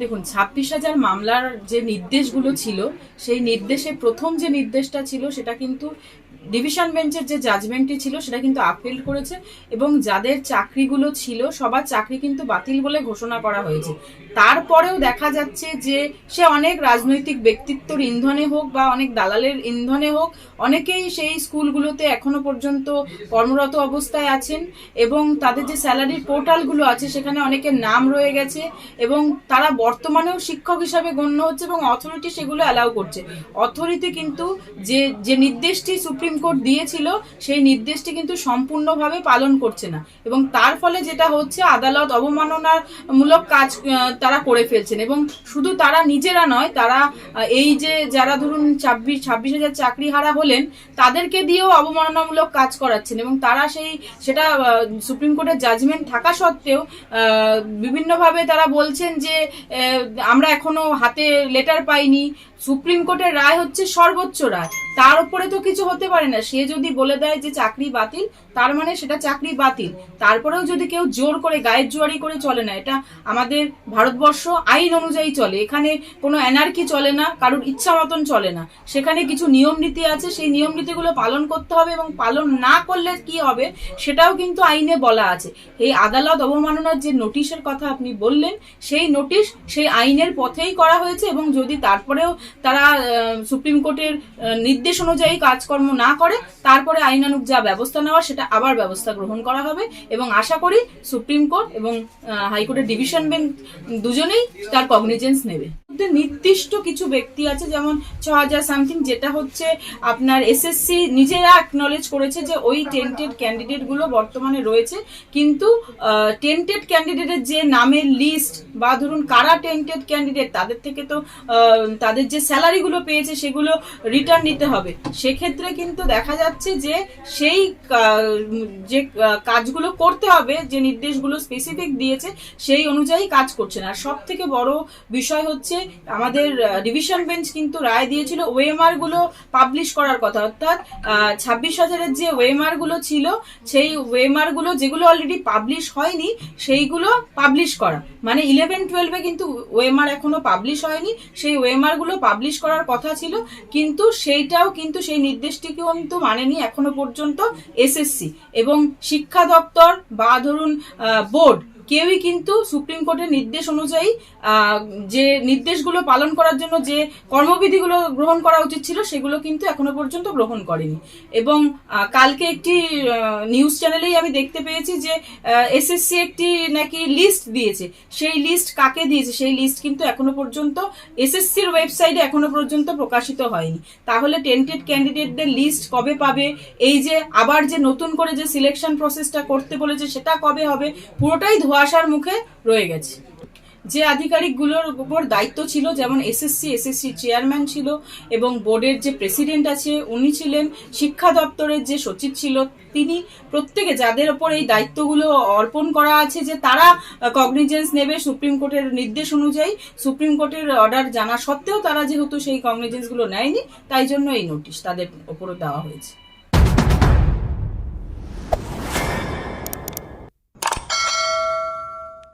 দেখুন, ছাব্বিশ হাজার মামলার যে নির্দেশগুলো ছিল, সেই নির্দেশে প্রথম যে নির্দেশটা ছিল, সেটা কিন্তু ডিভিশন বেঞ্চের যে জাজমেন্টটি ছিল, সেটা কিন্তু আপিল করেছে এবং যাদের চাকরিগুলো ছিল, সবার চাকরি কিন্তু বাতিল বলে ঘোষণা করা হয়েছে। তারপরেও দেখা যাচ্ছে যে সে অনেক রাজনৈতিক ব্যক্তিত্বর ইন্ধনে হোক বা অনেক দালালের ইন্ধনে হোক, অনেকেই সেই স্কুলগুলোতে এখনও পর্যন্ত কর্মরত অবস্থায় আছেন এবং তাদের যে স্যালারির পোর্টালগুলো আছে, সেখানে অনেকের নাম রয়ে গেছে এবং তারা বর্তমানেও শিক্ষক হিসাবে গণ্য হচ্ছে এবং অথরিটি সেগুলো অ্যালাউ করছে। অথরিটি কিন্তু যে যে নির্দেশটি সুপ্রিম কোর্ট দিয়েছিল, সেই নির্দেশটি কিন্তু সম্পূর্ণভাবে পালন করছে না। এবং তার ফলে যেটা হচ্ছে, আদালত অবমাননামূলক কাজ তারা করে ফেলছেন। এবং শুধু তারা নিজেরা নয়, তারা এই যে যারা ধরুন ছাব্বিশ ছাব্বিশ হাজার চাকরি হারা হলেন, তাদেরকে দিয়েও অবমাননামূলক কাজ করাচ্ছেন। এবং তারা সেই, সেটা সুপ্রিম কোর্টের জাজমেন্ট থাকা সত্ত্বেও বিভিন্নভাবে তারা বলছেন যে আমরা এখনও হাতে লেটার পাইনি। সুপ্রিম কোর্টের রায় হচ্ছে সর্বোচ্চ রায়। তার উপরে তো কিছু হতে পারে না। সে যদি বলে দেয় যে চাকরি বাতিল, তার মানে সেটা চাকরি বাতিল। তারপরেও যদি কেউ জোর করে গায়ের জোয়ারি করে চলে না, এটা আমাদের ভারতবর্ষ আইন অনুযায়ী চলে। এখানে কোনো এনার্কি চলে না, কারোর ইচ্ছা মতন চলে না। সেখানে কিছু নিয়ম নীতি আছে, সেই নিয়ম নীতিগুলো পালন করতে হবে এবং পালন না করলে কি হবে সেটাও কিন্তু আইনে বলা আছে। এই আদালত অবমাননার যে নোটিশের কথা আপনি বললেন, সেই নোটিশ সেই আইনের পথেই করা হয়েছে এবং যদি তারপরেও তারা সুপ্রিম কোর্টের নির্দেশ অনুযায়ী কাজকর্ম না করে, তারপরে আইনানুক যা ব্যবস্থা নেওয়া সেটা আবার ব্যবস্থা গ্রহণ করা হবে এবং আশা করি সুপ্রিম কোর্ট এবং হাইকোর্টের ডিভিশন বেঞ্চ দুজনেই তার কগনিজেন্স নেবে। মধ্যে নির্দিষ্ট কিছু ব্যক্তি আছে, যেমন ছ হাজার সামথিং যেটা হচ্ছে আপনার এসএসসি নিজেরা অ্যাকনলেজ করেছে যে ওই টেন্টেড ক্যান্ডিডেটগুলো বর্তমানে রয়েছে। কিন্তু টেন্টেড ক্যান্ডিডেটের যে নামের লিস্ট বা ধরুন কারা টেন্টেড ক্যান্ডিডেট তাদের থেকে তো তাদের যে স্যালারি গুলো পেয়েছে সেগুলো রিটার্ন নিতে হবে। সেক্ষেত্রে কিন্তু দেখা যাচ্ছে যে সেই যে কাজগুলো করতে হবে, যে নির্দেশগুলো স্পেসিফিক দিয়েছে, সেই অনুযায়ী কাজ করছে না। আর সব থেকে বড় বিষয় হচ্ছে আমাদের ডিভিশন বেঞ্চ কিন্তু রায় দিয়েছিল ওয়েমারগুলো পাবলিশ করার কথা। অর্থাৎ ছাব্বিশ হাজারের যে ওয়েমারগুলো ছিল, সেই ওয়েমারগুলো যেগুলো অলরেডি পাবলিশ হয়নি, সেইগুলো পাবলিশ করা। মানে ইলেভেন টুয়েলভে কিন্তু ওয়েমার এখনও পাবলিশ হয়নি, সেই ওয়েমারগুলো পাবলিশ করার কথা ছিল, কিন্তু সেইটাও কিন্তু সেই নির্দেশটি কিন্তু মানেনি এখনও পর্যন্ত এসএসসি এবং শিক্ষা দপ্তর বা ধরুন বোর্ড কেউই কিন্তু সুপ্রিম কোর্টের নির্দেশ অনুযায়ী যে নির্দেশগুলো পালন করার জন্য যে কর্মবিধিগুলো গ্রহণ করা উচিত ছিল, সেগুলো কিন্তু এখনও পর্যন্ত গ্রহণ করেনি। এবং কালকে একটি নিউজ চ্যানেলেই আমি দেখতে পেয়েছি যে এসএসসি একটি নাকি লিস্ট দিয়েছে। সেই লিস্ট কাকে দিয়েছে? সেই লিস্ট কিন্তু এখনও পর্যন্ত এসএসসির ওয়েবসাইটে এখনও পর্যন্ত প্রকাশিত হয়নি। তাহলে টেন্টেড ক্যান্ডিডেটদের লিস্ট কবে পাবে? এই যে আবার যে নতুন করে যে সিলেকশন প্রসেসটা করতে বলেছে, সেটা কবে হবে? পুরোটাই ধোঁয়াশার মুখে রয়ে গেছে। যে আধিকারিকগুলোর উপর দায়িত্ব ছিল, যেমন এসএসসি এসএসসি চেয়ারম্যান ছিল এবং বোর্ডের যে প্রেসিডেন্ট আছে, উনি ছিলেন শিক্ষা দপ্তরের যে সচিব ছিল, তিনি প্রত্যেকে যাদের ওপর এই দায়িত্বগুলো অর্পণ করা আছে যে তারা কগনিজেন্স নেবে সুপ্রিম কোর্টের নির্দেশ অনুযায়ী। সুপ্রিম কোর্টের অর্ডার জানা সত্ত্বেও তারা যেহেতু সেই কগনিজেন্সগুলো নেয়নি, তাই জন্য এই নোটিশ তাদের ওপরও দেওয়া হয়েছে।